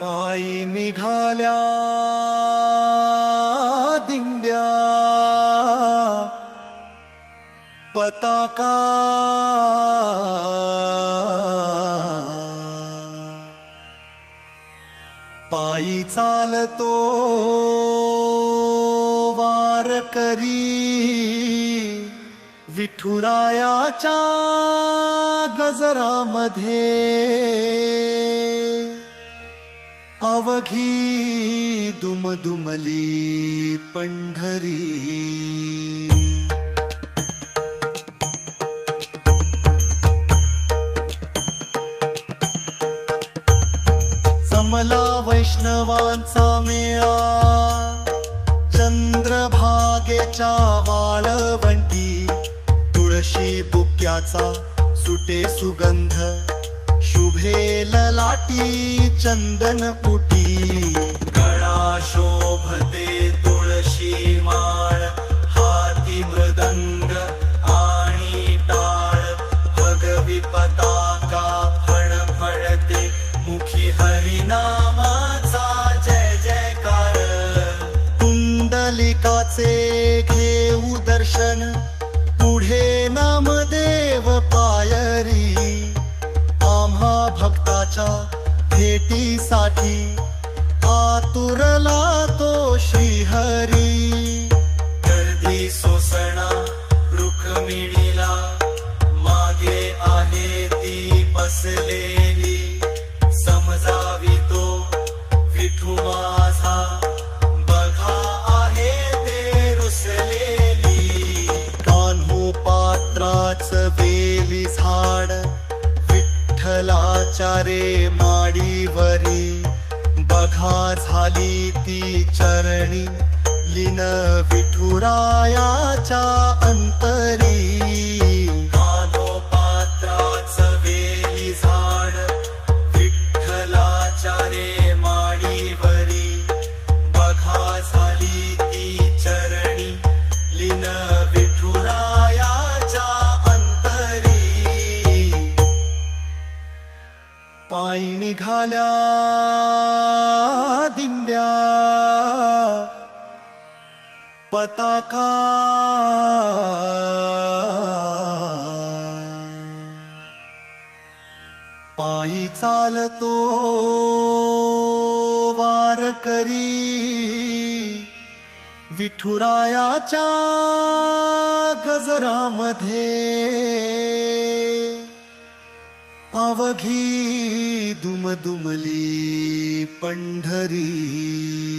पायी निघाल्या दिंड्या पताका पायी चालतो वारकरी विठुरायाच्या गजरामध्ये अवघी दुमदुमली पंढरी. समला वैष्णवांचा मेळा चंद्रभागेच्या वाळवंटी तुळशी बुक्याचा सुटे सुगंध शुभेल लाटी चंदन पुटी गळा शोभते तुळशी माळ हाती मृदंग आणि टाळ. भगवी पताका फळफळते मुखी हरिनामाचा जय जयकार. कुंडलिकाचे बसलेली समजावी तो विठू माझा. बघा आहे ते रुसलेली. कान्हू पात्राच बेली झाड विठ्ठलाच्या रे माडीवरी. बघा झाली ती चरणी लिन विठुरायाच्या अंतरी. पायी निघाल्या दिंड्या पताका पायी चालतो वारकरी विठुरायाच्या गजरामध्ये अवघी दुमदुमली पंढरी.